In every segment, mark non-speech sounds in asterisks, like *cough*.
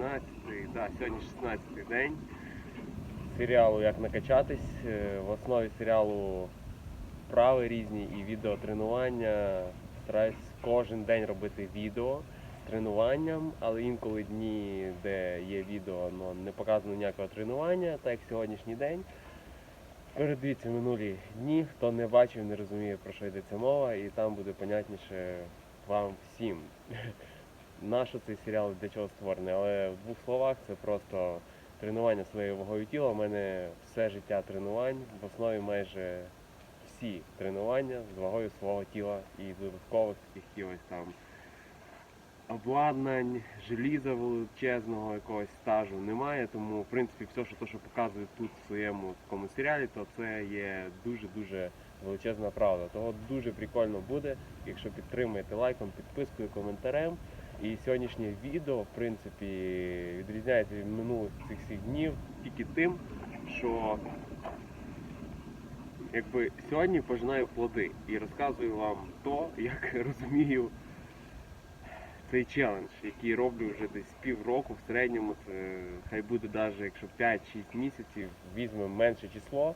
16-й, да, сьогодні 16-й день серіалу Як накачатись. Е, В основі серіалу вправи різні і відеотренування. Стараюсь кожен день робити відео з тренуванням, але інколи дні, де є відео, але не показано ніякого тренування, так як сьогоднішній день. Передивіться минулі дні, хто не бачив, не розуміє про що йдеться мова, і там буде понятніше вам всім. Нащо цей серіал для чого створений? Але в двох словах це просто тренування своєю вагою тіла. У мене все життя тренувань, в основі майже всі тренування з вагою свого тіла і додаткових якихось там обладнань, желіза величезного якогось стажу немає. Тому, в принципі, все, що, то, що показують тут в своєму такому серіалі, то це є дуже-дуже величезна правда. Того дуже прикольно буде, якщо підтримуєте лайком, підпискою, коментарем. І сьогоднішнє відео, в принципі, відрізняється від минулих цих всіх днів тільки тим, що якби сьогодні пожинаю плоди і розказую вам то, як *laughs* розумію цей челендж, який роблю вже десь півроку в середньому, це хай буде навіть якщо 5-6 місяців, візьмемо менше число,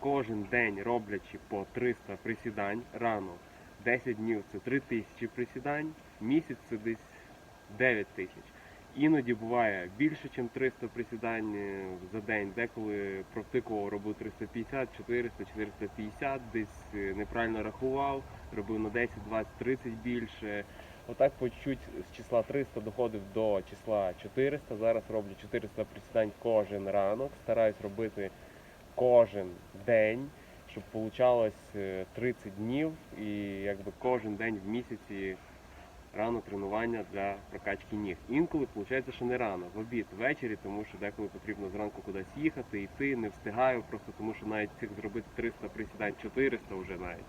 кожен день роблячи по 300 присідань рано, 10 днів це 3000 присідань, місяць це десь 9 тисяч. Іноді буває більше, ніж 300 присідань е, за день. Деколи практикував, робив 350, 400, 450, десь е, неправильно рахував, робив на 10, 20, 30 більше. Отак по чуть з числа 300 доходив до числа 400. Зараз роблю 400 присідань кожен ранок. Стараюсь робити кожен день, щоб получалось е, 30 днів і якби кожен день в місяці рано тренування для прокачки ніг. Інколи виходить, що не рано, в обід, ввечері, тому що деколи потрібно зранку кудись їхати, йти, не встигаю, просто тому що навіть цих зробити 300 присідань, 400 вже навіть.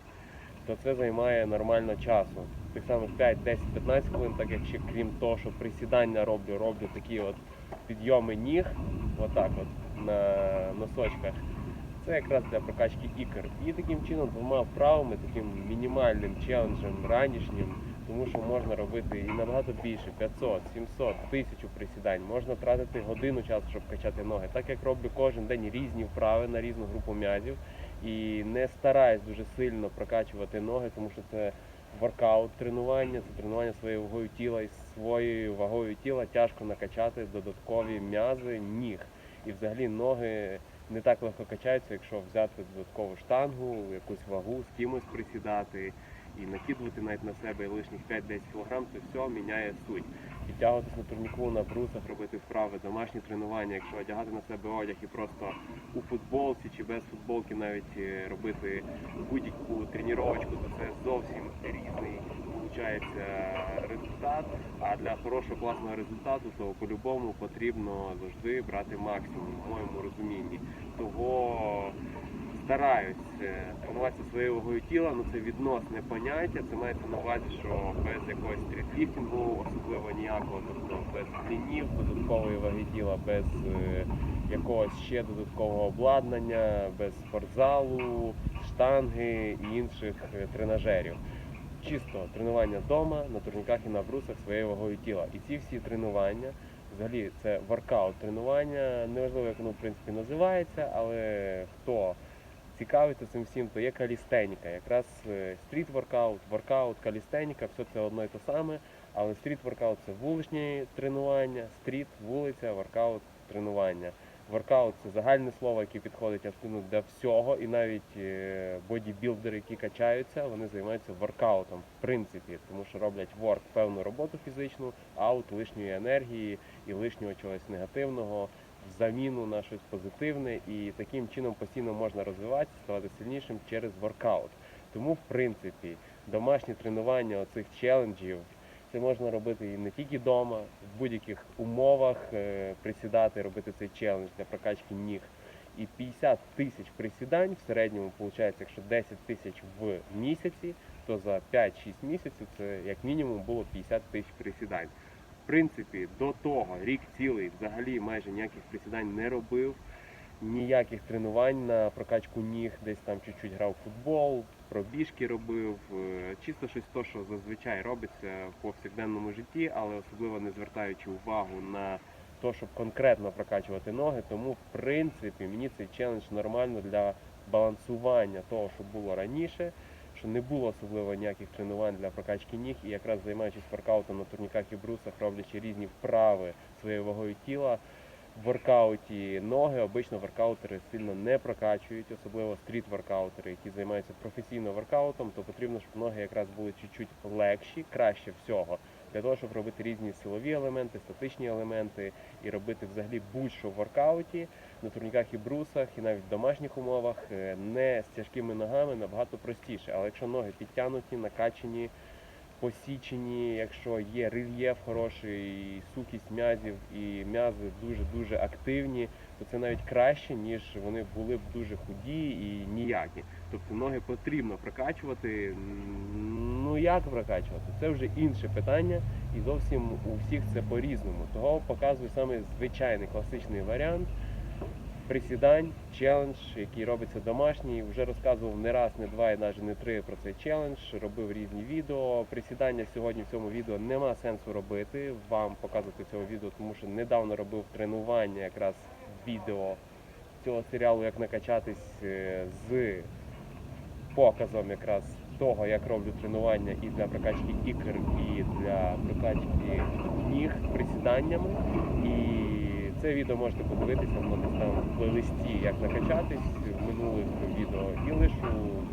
То це займає нормально часу. Тих самих 5, 10, 15 хвилин, так як ще крім того, що присідання роблю, роблю такі от підйоми ніг, отак от на носочках. Це якраз для прокачки ікр. І таким чином двома вправами, таким мінімальним челенджем ранішнім, тому що можна робити і набагато більше 500, 700, 1000 присідань. Можна тратити годину часу, щоб качати ноги. Так як роблю кожен день різні вправи на різну групу м'язів і не стараюсь дуже сильно прокачувати ноги, тому що це воркаут тренування, це тренування своєю вагою тіла і своєю вагою тіла тяжко накачати додаткові м'язи ніг. І взагалі ноги не так легко качаються, якщо взяти додаткову штангу, якусь вагу, з кимось присідати і накидувати навіть на себе лишніх 5-10 кг, то все міняє суть. Підтягуватись на турніку, на брусах, робити вправи, домашні тренування, якщо одягати на себе одяг і просто у футболці чи без футболки навіть е, робити будь-яку тренувачку, то це зовсім різний виходить результат. А для хорошого класного результату, то по-любому потрібно завжди брати максимум, в моєму розумінні. Того стараюсь е, тренуватися своєю вагою тіла, ну це відносне поняття. Це мається на увазі, що без якогось стрітліфтингу, особливо ніякого, тобто без клінів, додаткової ваги тіла, без е, якогось ще додаткового обладнання, без спортзалу, штанги і інших е, тренажерів. Чисто тренування вдома, на турніках і на брусах своєю вагою тіла. І ці всі тренування, взагалі, це воркаут тренування. Неважливо, як воно в принципі називається, але хто цікавиться цим всім, то є калістеніка. Якраз е, стріт-воркаут, воркаут, калістеніка, все це одно і те саме. Але стріт-воркаут це вуличні тренування, стріт, вулиця, воркаут, тренування. Воркаут це загальне слово, яке підходить абсолютно для всього, і навіть е, бодібілдери, які качаються, вони займаються воркаутом, в принципі, тому що роблять ворк певну роботу фізичну, аут лишньої енергії і лишнього чогось негативного заміну на щось позитивне, і таким чином постійно можна розвиватися, ставати сильнішим через воркаут. Тому, в принципі, домашні тренування оцих челенджів. Це можна робити і не тільки вдома, в будь-яких умовах е, присідати, робити цей челендж для прокачки ніг. І 50 тисяч присідань в середньому виходить, якщо 10 тисяч в місяці, то за 5-6 місяців це як мінімум було 50 тисяч присідань. В принципі, до того рік цілий взагалі майже ніяких присідань не робив, ніяких тренувань на прокачку ніг, десь там чуть-чуть грав футбол, пробіжки робив, е, чисто щось то, що зазвичай робиться в повсякденному житті, але особливо не звертаючи увагу на то, щоб конкретно прокачувати ноги. Тому, в принципі, мені цей челендж нормально для балансування того, що було раніше, що не було особливо ніяких тренувань для прокачки ніг, і якраз займаючись воркаутом на турніках і брусах, роблячи різні вправи своєю вагою тіла. В воркауті ноги обично воркаутери сильно не прокачують, особливо стріт-воркаутери, які займаються професійно воркаутом, то потрібно, щоб ноги якраз були чуть-чуть легші, краще всього, для того, щоб робити різні силові елементи, статичні елементи і робити взагалі будь-що в воркауті на турніках і брусах, і навіть в домашніх умовах е, не з тяжкими ногами набагато простіше. Але якщо ноги підтягнуті, накачані, посічені, якщо є рельєф хороший, сукість м'язів і м'язи дуже-дуже активні, то це навіть краще, ніж вони були б дуже худі і ніякі. Тобто ноги потрібно прокачувати. Ну як прокачувати? Це вже інше питання, і зовсім у всіх це по-різному. Того показую саме звичайний класичний варіант присідань, челендж, який робиться домашній. Вже розказував не раз, не два і навіть не три про цей челендж. Робив різні відео. Присідання сьогодні в цьому відео нема сенсу робити. Вам показувати в цьому відео, тому що недавно робив тренування якраз відео цього серіалу, як накачатись е, з показом якраз того, як роблю тренування і для прокачки ікр, і для прокачки ніг присіданнями. І це відео можете подивитися, воно десь плейлисті, як накачатись в минулих відео. І лишу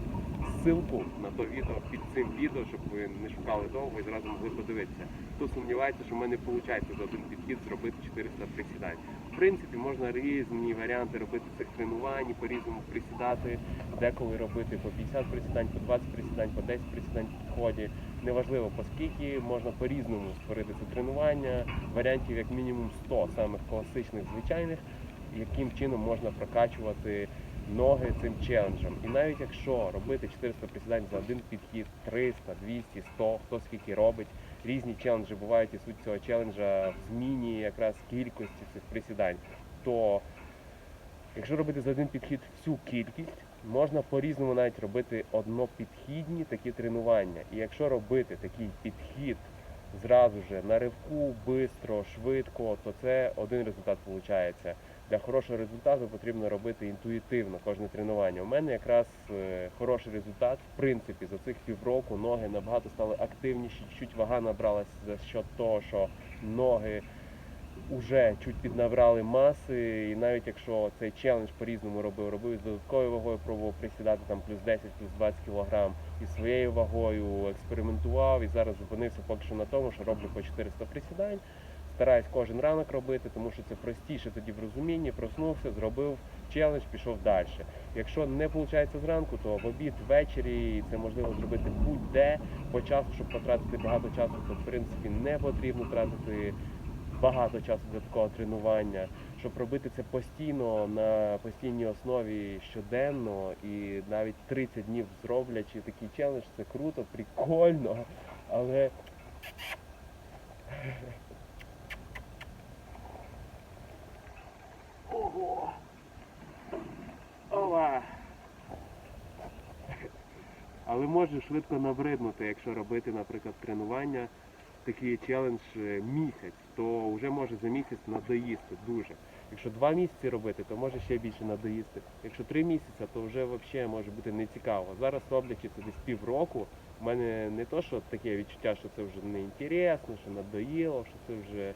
ссылку на то відео під цим відео, щоб ви не шукали довго і зразу могли подивитися. Хто сумнівається, що в мене виходить за один підхід зробити 400 присідань. В принципі, можна різні варіанти робити цих тренувань, по-різному присідати, деколи робити по 50 присідань, по 20 присідань, по 10 присідань в підході. Неважливо по скільки, можна по-різному створити це тренування, варіантів як мінімум 100 самих класичних, звичайних, яким чином можна прокачувати ноги цим челенджем. І навіть якщо робити 400 присідань за один підхід, 300, 200, 100, хто скільки робить, різні челенджі бувають і суть цього челенджа в зміні якраз кількості цих присідань, то якщо робити за один підхід всю кількість, можна по-різному навіть робити однопідхідні такі тренування. І якщо робити такий підхід зразу же на ривку, швидко, швидко, то це один результат виходить. Для хорошого результату потрібно робити інтуїтивно кожне тренування. У мене якраз е, хороший результат. В принципі, за цих півроку ноги набагато стали активніші, чуть вага набралась за счет того, що ноги вже чуть піднабрали маси, і навіть якщо цей челендж по-різному робив, робив з додатковою вагою, пробував присідати там плюс 10, плюс 20 кг і своєю вагою експериментував і зараз зупинився поки що на тому, що роблю по 400 присідань. Стараюсь кожен ранок робити, тому що це простіше тоді в розумінні, проснувся, зробив челендж, пішов далі. Якщо не виходить зранку, то в обід ввечері це можливо зробити будь-де по часу, щоб потратити багато часу, то в принципі не потрібно тратити багато часу для такого тренування, щоб робити це постійно на постійній основі щоденно і навіть 30 днів зроблячи такий челендж, це круто, прикольно, але Але може швидко набриднути, якщо робити, наприклад, тренування, такий челендж е, місяць, то вже може за місяць надоїсти дуже. Якщо два місяці робити, то може ще більше надоїсти. Якщо три місяці, то вже взагалі може бути нецікаво. Зараз роблячи це десь півроку, у мене не то, що таке відчуття, що це вже не інтересно, що надоїло, що це вже,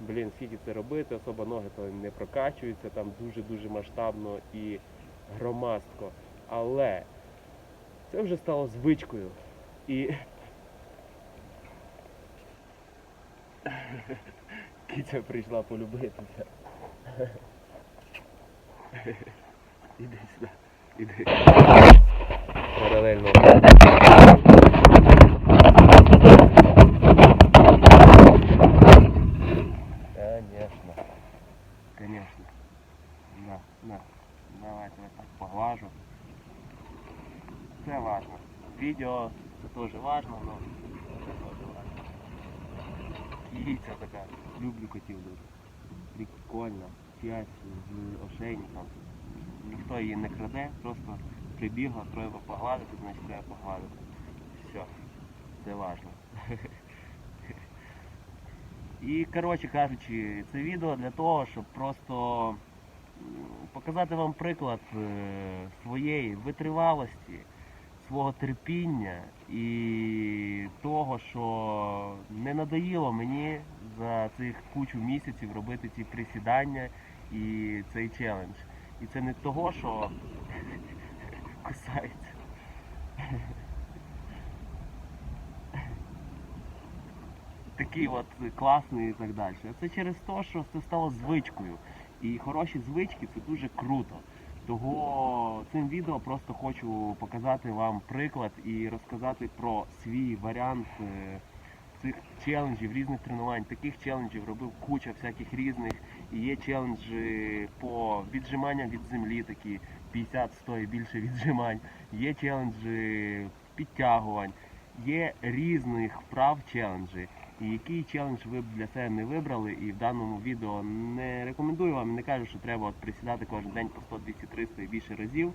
блін, скільки це робити, особа ноги то не прокачуються там дуже-дуже масштабно і громоздко. Але це вже стало звичкою. І *laughs* Киця прийшла полюбитися. *laughs* Іди сюди, іди. Паралельно. Конечно. Конечно. На, на. Давайте я так поглажу. Це важно. Відео це теж важно, але це теж важно. Киця така. Котів дуже. Прикольно. П'ять з ошейником. Ніхто її не краде, просто прибігла, треба погладити, значить треба погладити. Все. Це важно. *laughs* І коротше кажучи, це відео для того, щоб просто показати вам приклад е, своєї витривалості, свого терпіння і того, що не надоїло мені за цих кучу місяців робити ці присідання і цей челендж. І це не того, що *laughs* кусається. Такий от класний і так далі. Це через те, що це стало звичкою. І хороші звички це дуже круто. Того цим відео просто хочу показати вам приклад і розказати про свій варіант е, цих челенджів, різних тренувань. Таких челенджів робив куча всяких різних. І є челенджі по віджиманням від землі, такі 50-100 і більше віджимань. Є челенджі підтягувань, є різних вправ челенджі. І який челендж ви б для себе не вибрали, і в даному відео не рекомендую вам, не кажу, що треба от присідати кожен день по 100, 200, 300 і більше разів.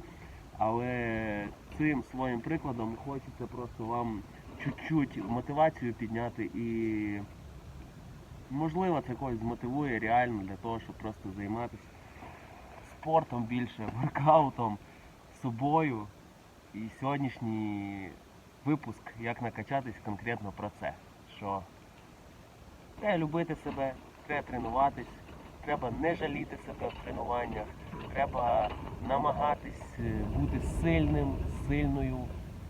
Але цим своїм прикладом хочеться просто вам чуть-чуть мотивацію підняти і можливо це когось змотивує реально для того, щоб просто займатися спортом більше, *laughs* воркаутом, собою. І сьогоднішній випуск, як накачатись конкретно про це. Що треба любити себе, треба тренуватись, треба не жаліти себе в тренуваннях, треба намагатись е, бути сильним, сильною,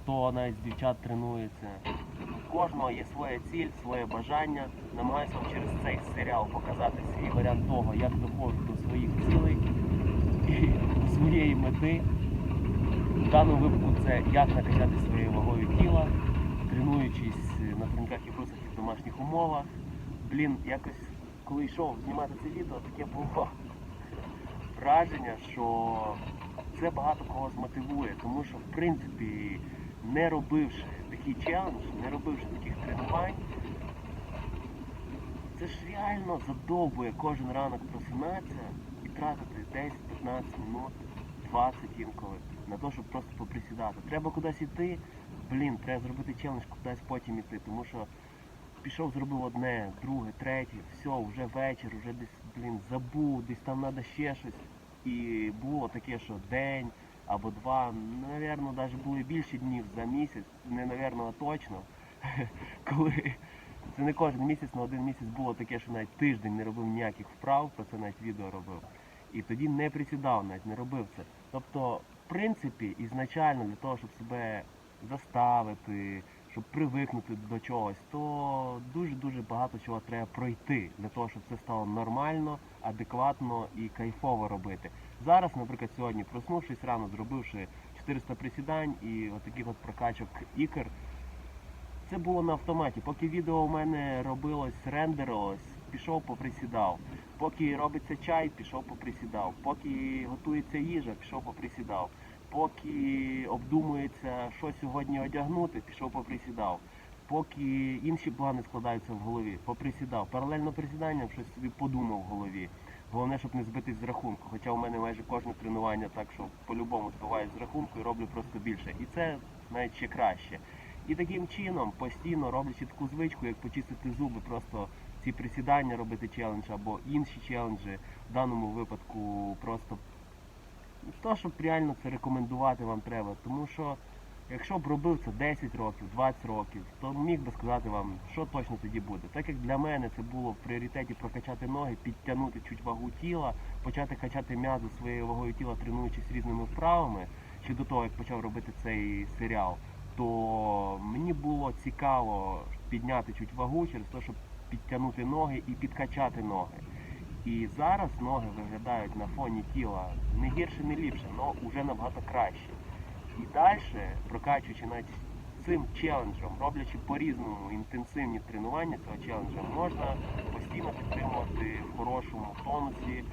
хто навіть з дівчат тренується. У кожного є своя ціль, своє бажання. Намагаюся вам через цей серіал показати свій варіант того, як доходити до своїх цілей і своєї мети. В даному випадку це як накачати своєю вагою тіла, тренуючись на турніках і брусах в домашніх умовах. Блін, якось коли йшов знімати це відео, таке було враження, що це багато кого змотивує, тому що в принципі, не робивши такий челендж, не робивши таких тренувань, це ж реально задовбує кожен ранок просинатися і тратити 10-15 минут, 20 інколи на те, щоб просто поприсідати. Треба кудись йти, блін, треба зробити челендж, кудись потім йти, тому що пішов, зробив одне, друге, третє, все, вже вечір, вже десь, блін, забув, десь там треба ще щось. І було таке, що день або два, навірно, навіть були більше днів за місяць, не навірно, а точно, *laughs* коли це не кожен місяць, на один місяць було таке, що навіть тиждень не робив ніяких вправ, про це навіть відео робив. І тоді не присідав, навіть не робив це. Тобто, в принципі, ізначально для того, щоб себе заставити, щоб привикнути до чогось, то дуже-дуже багато чого треба пройти для того, щоб це стало нормально, адекватно і кайфово робити. Зараз, наприклад, сьогодні, проснувшись рано, зробивши 400 присідань і отаких от прокачок ікр, це було на автоматі. Поки відео у мене робилось, рендерилось, пішов поприсідав. Поки робиться чай, пішов поприсідав. Поки готується їжа, пішов поприсідав. Поки обдумується, що сьогодні одягнути, пішов поприсідав. Поки інші плани складаються в голові, поприсідав. Паралельно присіданням щось собі подумав в голові. Головне, щоб не збитись з рахунку. Хоча у мене майже кожне тренування так, що по-любому збиваюсь з рахунку і роблю просто більше. І це навіть ще краще. І таким чином, постійно роблячи таку звичку, як почистити зуби, просто ці присідання робити челендж або інші челенджі, в даному випадку просто то, щоб реально це рекомендувати вам треба. Тому що якщо б робив це 10 років, 20 років, то міг би сказати вам, що точно тоді буде. Так як для мене це було в пріоритеті прокачати ноги, підтягнути чуть вагу тіла, почати качати м'язи своєю вагою тіла, тренуючись різними вправами, ще до того, як почав робити цей серіал, то мені було цікаво підняти чуть вагу через те, щоб підтягнути ноги і підкачати ноги. І зараз ноги виглядають на фоні тіла не гірше, не ліпше, але вже набагато краще. І далі, прокачуючи навіть цим челенджем, роблячи по-різному інтенсивні тренування цього челенджа, можна постійно підтримувати в хорошому тонусі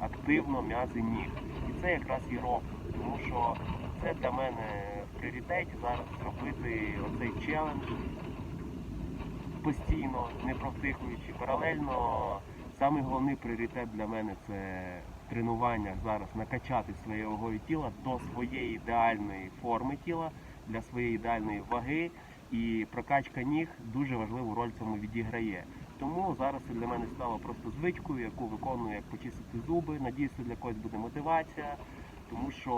активно м'язи ніг. І це якраз і роблю. Тому що це для мене в пріоритеті зараз зробити оцей челендж постійно, не провтихуючи. Паралельно Самий головний пріоритет для мене це в тренуваннях зараз накачати своєю вагою тіла до своєї ідеальної форми тіла, для своєї ідеальної ваги. І прокачка ніг дуже важливу роль в цьому відіграє. тому зараз це для мене стало просто звичкою, яку виконую, як почистити зуби. Надіюсь, це для когось буде мотивація. Тому що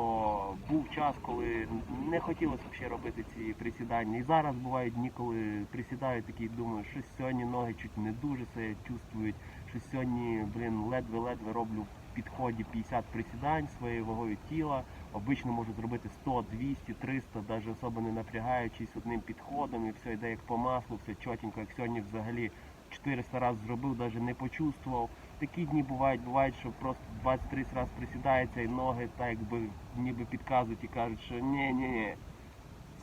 був час, коли не хотілося взагалі робити ці присідання. І зараз бувають дні, коли присідаю такий, думаю, що сьогодні ноги чуть не дуже себе чувствують, що сьогодні, блін, ледве-ледве роблю в підході 50 присідань своєю вагою тіла. Обично можу зробити 100, 200, 300, навіть особо не напрягаючись одним підходом, і все йде як по маслу, все чотенько, як сьогодні взагалі 400 разів зробив, навіть не почувствував. Такі дні бувають, бувають, що просто 20-30 разів присідається і ноги так якби ніби підказують і кажуть, що ні, ні, ні.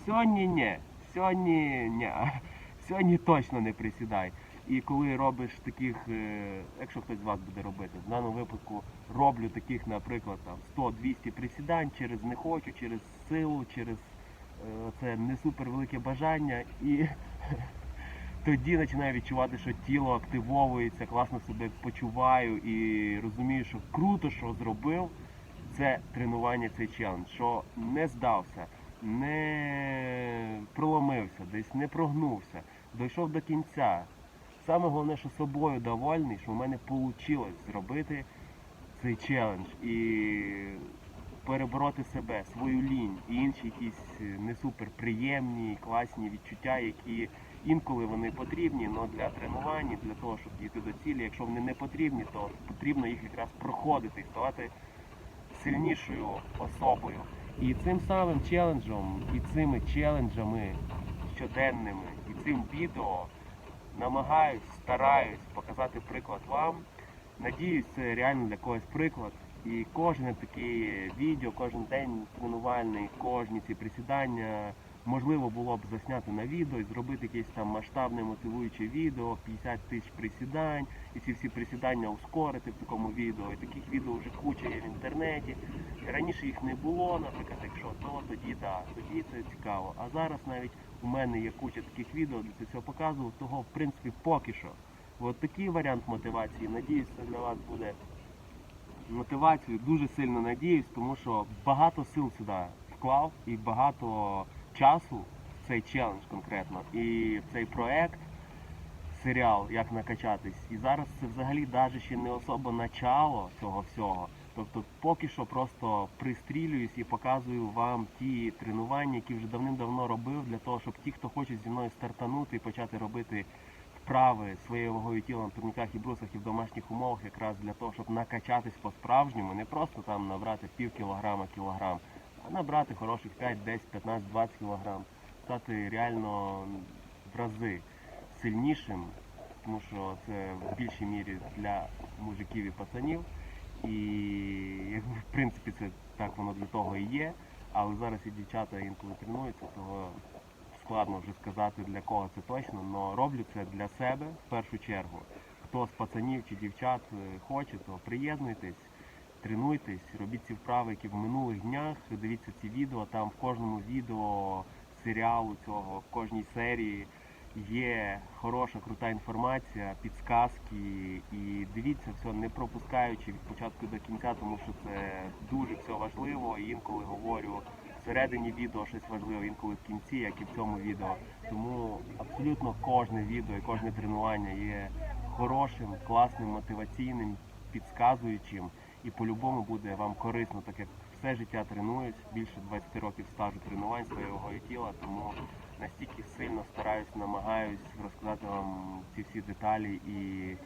Сьогодні ні, сьогодні ні, сьогодні точно не присідай. І коли робиш таких, е, якщо хтось з вас буде робити, в даному випадку роблю таких, наприклад, там 100-200 присідань через не хочу, через силу, через е, це не супер велике бажання і *laughs* тоді починаю відчувати, що тіло активовується, класно себе почуваю і розумію, що круто, що зробив це тренування, цей челендж, що не здався, не проломився, десь не прогнувся, дійшов до кінця. Саме головне, що собою довольний, що в мене вийшло зробити цей челендж і перебороти себе, свою лінь і інші якісь е, не супер приємні, класні відчуття, які інколи вони потрібні, але для тренувань, для того, щоб дійти до цілі. Якщо вони не потрібні, то потрібно їх якраз проходити ставати сильнішою особою. І цим самим челенджем, і цими челенджами щоденними, і цим відео намагаюсь, стараюсь показати приклад вам. Надіюсь, це реально для когось приклад. І кожне таке відео, кожен день тренувальний, кожні ці присідання можливо було б засняти на відео і зробити якесь там масштабне мотивуюче відео, 50 тисяч присідань, і ці всі присідання ускорити в такому відео. І таких відео вже куча є в інтернеті. І раніше їх не було, наприклад, якщо то, тоді да, тоді це цікаво. А зараз навіть у мене є куча таких відео, де це все показував, того в принципі поки що. От такий варіант мотивації. Надіюсь, це для вас буде мотивацією. Дуже сильно надіюсь, тому що багато сил сюди вклав і багато часу в цей челендж конкретно і в цей проект. Серіал, як накачатись. І зараз це взагалі навіть ще не особо начало цього всього. Тобто поки що просто пристрілююсь і показую вам ті тренування, які вже давним-давно робив, для того, щоб ті, хто хоче зі мною стартанути і почати робити вправи своєю вагою тіла на турніках і брусах і в домашніх умовах, якраз для того, щоб накачатись по-справжньому, не просто там набрати пів кілограма, кілограм, набрати хороших 5, 10, 15, 20 кілограм, стати реально в рази сильнішим, тому що це в більшій мірі для мужиків і пацанів. І в принципі це так воно для того і є. Але зараз і дівчата інколи тренуються, того складно вже сказати для кого це точно, але роблю це для себе в першу чергу. Хто з пацанів чи дівчат е, хоче, то приєднуйтесь, тренуйтесь, робіть ці вправи, які в минулих днях. Дивіться ці відео, там в кожному відео серіалу цього, в кожній серії є хороша, крута інформація, підсказки. І дивіться все, не пропускаючи від початку до кінця, тому що це дуже все важливо. І інколи говорю всередині відео щось важливе, інколи в кінці, як і в цьому відео. Тому абсолютно кожне відео і кожне тренування є хорошим, класним, мотиваційним, підсказуючим і по-любому буде вам корисно, так як все життя тренуюсь, більше 20 років стажу тренувань своєю тіла, тому настільки сильно стараюсь, намагаюсь розказати вам ці всі деталі і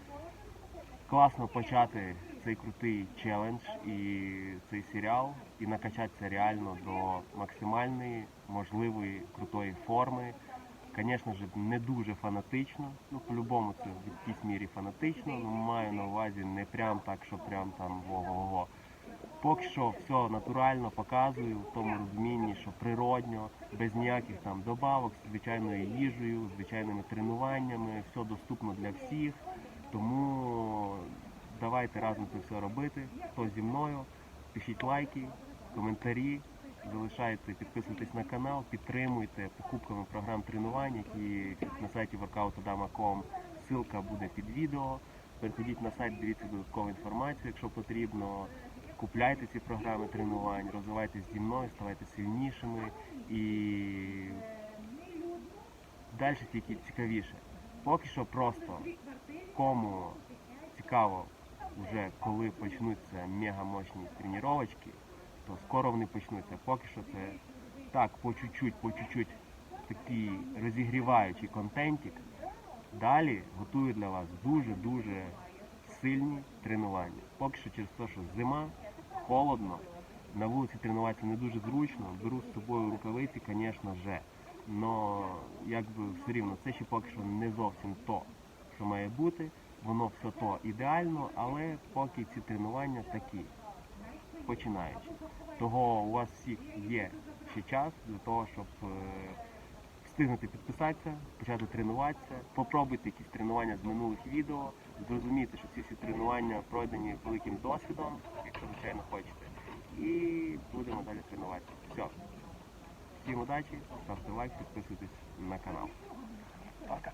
класно почати цей крутий челендж і цей серіал і накачатися реально до максимальної можливої крутої форми. Звісно ж, не дуже фанатично, ну по-любому це в якійсь мірі фанатично, але маю на увазі не прям так, що прям там во-го-го. Поки що все натурально показую в тому розумінні, що природньо, без ніяких там добавок, з звичайною їжею, звичайними тренуваннями, все доступно для всіх. Тому давайте разом це все робити. Хто зі мною, пишіть лайки, коментарі, залишайте, підписуйтесь на канал, підтримуйте покупками програм тренувань, які на сайті workoutadama.com. Ссылка буде під відео. Переходіть на сайт, дивіться додаткову інформацію, якщо потрібно. Купляйте ці програми тренувань, розвивайтесь зі мною, ставайте сильнішими і далі тільки цікавіше. Поки що просто кому цікаво вже коли почнуться мегамощні тренувачки, то скоро вони почнуться. Поки що це так, по чуть-чуть, по чуть-чуть такий розігріваючий контентик. Далі готую для вас дуже-дуже сильні тренування. Поки що через те, що зима, холодно, на вулиці тренуватися не дуже зручно, беру з собою рукавиці, звісно же. Но якби все рівно це ще поки що не зовсім то, що має бути. Воно все то ідеально, але поки ці тренування такі, починаючи. Того у вас всіх є ще час для того, щоб е, встигнути підписатися, почати тренуватися, попробуйте якісь тренування з минулих відео, зрозуміти, що ці всі тренування пройдені великим досвідом, якщо звичайно хочете. І будемо далі тренуватися. Все. Всім удачі, ставте лайк, підписуйтесь на канал. Пока.